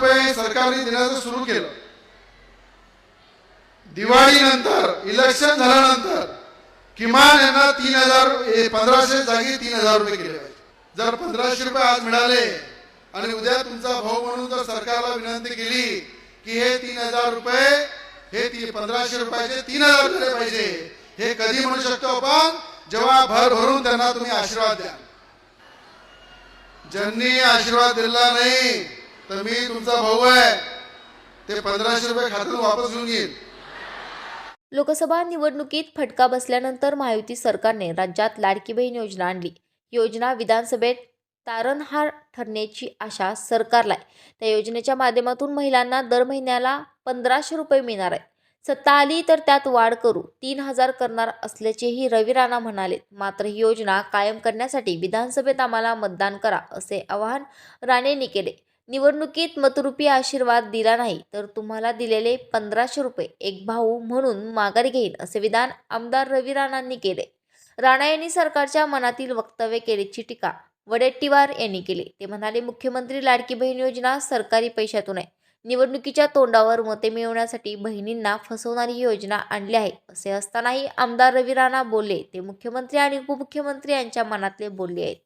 रुपये सरकारने देण्याचं सुरू केलं. दिवाळीनंतर इलेक्शन झाल्यानंतर किमान यांना तीन हजार पंधराशे जागी तीन हजार रुपये केले पाहिजे. जर पंधराशे रुपये आज मिळाले आणि उद्या तुमचा भाऊ म्हणून जर सरकारला विनंती केली की हे तीन हजार रुपये हे ती पंधराशे रुपयाचे तीन हजार दिले पाहिजे हे कधी म्हणू शकतो आपण? जेव्हा भर भरून त्यांना तुम्ही आशीर्वाद द्या. ज्यांनी आशीर्वाद दिला नाही तर मी तुमचा भाऊ आहे. ते पंधराशे रुपये खात्यातून वापस घेऊन घेईन लोकसभा निवडणुकीत फटका बसल्यानंतर महायुती सरकारने राज्यात लाडकी बहीण योजना आणली. योजना विधानसभेत तारणहार ठरण्याची आशा सरकारला आहे. त्या योजनेच्या माध्यमातून महिलांना दर महिन्याला पंधराशे रुपये मिळणार आहे सत्ता आली तर त्यात वाढ करू तीन हजार करणार असल्याचेही रवी राणा म्हणाले. मात्र ही योजना कायम करण्यासाठी विधानसभेत आम्हाला मतदान करा असे आवाहन राणेंनी केले. निवडणुकीत मतरुपी आशीर्वाद दिला नाही तर तुम्हाला दिलेले पंधराशे रुपये एक भाऊ म्हणून माघारी घेईन असे विधान आमदार रवी राणांनी केले. राणा यांनी सरकारच्या मनातील वक्तव्य केल्याची टीका वडेट्टीवार यांनी केली. ते म्हणाले मुख्यमंत्री लाडकी बहीण योजना सरकारी पैशातून आहे. निवडणुकीच्या तोंडावर मते मिळवण्यासाठी बहिणींना फसवणारी ही योजना आणली आहे. असे असतानाही आमदार रवी राणा बोलले. ते मुख्यमंत्री आणि उपमुख्यमंत्री यांच्या मनातले बोलले आहेत.